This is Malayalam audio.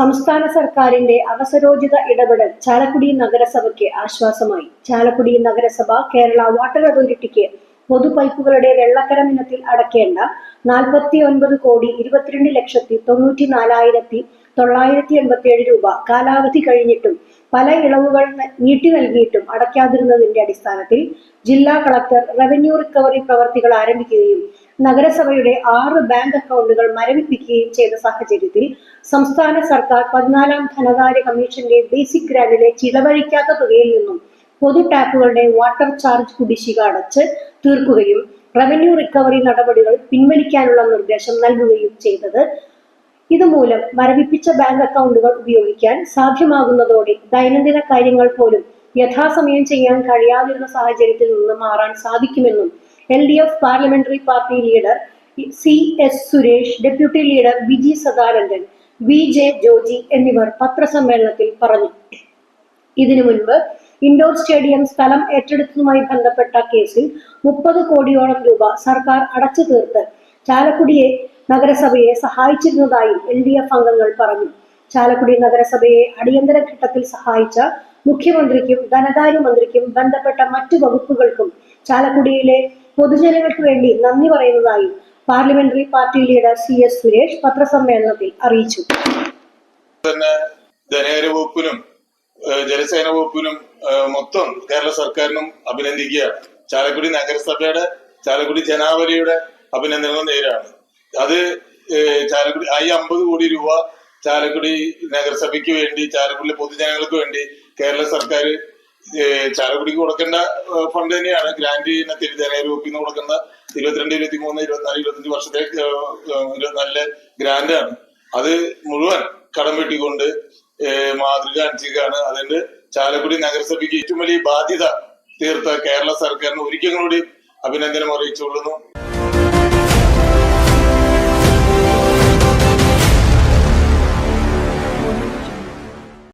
സംസ്ഥാന സർക്കാരിന്റെ അവസരോചിത ഇടപെടൽ ചാലക്കുടി നഗരസഭയ്ക്ക് ആശ്വാസമായി. ചാലക്കുടി നഗരസഭ കേരള വാട്ടർ അതോറിറ്റിക്ക് പൊതുപൈപ്പുകളുടെ വെള്ളക്കരം ഇനത്തിൽ അടക്കേണ്ട നാൽപ്പത്തി ഒൻപത് കോടി ഇരുപത്തിരണ്ട് ലക്ഷത്തി തൊണ്ണൂറ്റി നാലായിരത്തി തൊള്ളായിരത്തി എൺപത്തി ഏഴ് രൂപ കാലാവധി കഴിഞ്ഞിട്ടും പല ഇളവുകൾ നീട്ടി നൽകിയിട്ടും അടയ്ക്കാതിരുന്നതിന്റെ അടിസ്ഥാനത്തിൽ ജില്ലാ കളക്ടർ റവന്യൂ റിക്കവറി പ്രവർത്തികൾ ആരംഭിക്കുകയും നഗരസഭയുടെ ആറ് ബാങ്ക് അക്കൗണ്ടുകൾ മരവിപ്പിക്കുകയും ചെയ്ത സാഹചര്യത്തിൽ സംസ്ഥാന സർക്കാർ പതിനാലാം ധനകാര്യ കമ്മീഷന്റെ ബേസിക് ഗ്രാന്റിലെ ചിലവഴിക്കാത്ത തുകയിൽ നിന്നും പൊതു ടാപ്പുകളുടെ വാട്ടർ ചാർജ് കുടിശ്ശിക അടച്ച് തീർക്കുകയും റവന്യൂ റിക്കവറി നടപടികൾ പിൻവലിക്കാനുള്ള നിർദ്ദേശം നൽകുകയും ചെയ്തത്. ഇതുമൂലം മരവിപ്പിച്ച ബാങ്ക് അക്കൗണ്ടുകൾ ഉപയോഗിക്കാൻ സാധ്യമാകുന്നതോടെ ദൈനംദിന കാര്യങ്ങൾ പോലും യഥാസമയം ചെയ്യാൻ കഴിയാതിരുന്ന സാഹചര്യത്തിൽ നിന്ന് മാറാൻ സാധിക്കുമെന്നും L D F parliamentary party leader C S Suresh deputy leader Viji Sadanandan V J Joji എന്നിവർ പത്രസമ്മേളനത്തിൽ പറഞ്ഞു. ഇതിനു മുൻപ് ഇൻഡോർ സ്റ്റേഡിയം സ്ഥലം ഏറ്റെടുത്തതുമായി ബന്ധപ്പെട്ട കേസിൽ മുപ്പത് കോടിയോളം രൂപ സർക്കാർ അടച്ചു തീർത്ത് ചാലക്കുടിയെ നഗരസഭയെ സഹായിച്ചിരുന്നതായി എൽ ഡി എഫ് അംഗങ്ങൾ പറഞ്ഞു. ചാലക്കുടി നഗരസഭയെ അടിയന്തര ഘട്ടത്തിൽ സഹായിച്ച മുഖ്യമന്ത്രിക്കും ധനകാര്യ മന്ത്രിക്കും ബന്ധപ്പെട്ട മറ്റു വകുപ്പുകൾക്കും ചാലക്കുടിയിലെ പൊതുജനങ്ങൾക്ക് വേണ്ടി നന്ദി പറയുന്നതായും parliamentary party leader C S Suresh പത്രസമ്മേളനത്തിൽ അറിയിച്ചു. തന്നെ ധനകാര്യ വകുപ്പിനും ജലസേന വകുപ്പിനും മൊത്തം കേരള സർക്കാരിനും അഭിനന്ദിക്കുകയാണ് ചാലക്കുടി നഗരസഭയുടെ ചാലക്കുടി ജനാവലിയുടെ അഭിനന്ദനങ്ങൾ നേരാണ്. അത് ചാലക്കുടി ആ അമ്പത് കോടി രൂപ ചാലക്കുടി നഗരസഭയ്ക്ക് വേണ്ടി ചാലക്കുടിയിലെ പൊതുജനങ്ങൾക്ക് വേണ്ടി കേരള സർക്കാർ ചാലക്കുടിക്ക് കൊടുക്കേണ്ട ഫണ്ട് തന്നെയാണ്. ഗ്രാന്റ് ഇനത്തിൽ ധനകാര്യ വകുപ്പിൽ നിന്ന് കൊടുക്കുന്ന ഇരുപത്തിരണ്ട് ഇരുപത്തി മൂന്ന് ഇരുപത്തിനാല് ഇരുപത്തഞ്ച് വർഷത്തെ ഇരുപത്തിനാലിലെ ഗ്രാന്റാണ് അത് മുഴുവൻ കടം വെട്ടിക്കൊണ്ട് മാതൃക അനുസരിക്കുകയാണ് അതിന്റെ ചാലക്കുടി നഗരസഭയ്ക്ക് ഏറ്റവും വലിയ ബാധ്യത തീർത്ത കേരള സർക്കാരിന് ഒരിക്കൽ കൂടി അഭിനന്ദനം അറിയിച്ചുകൊള്ളുന്നു.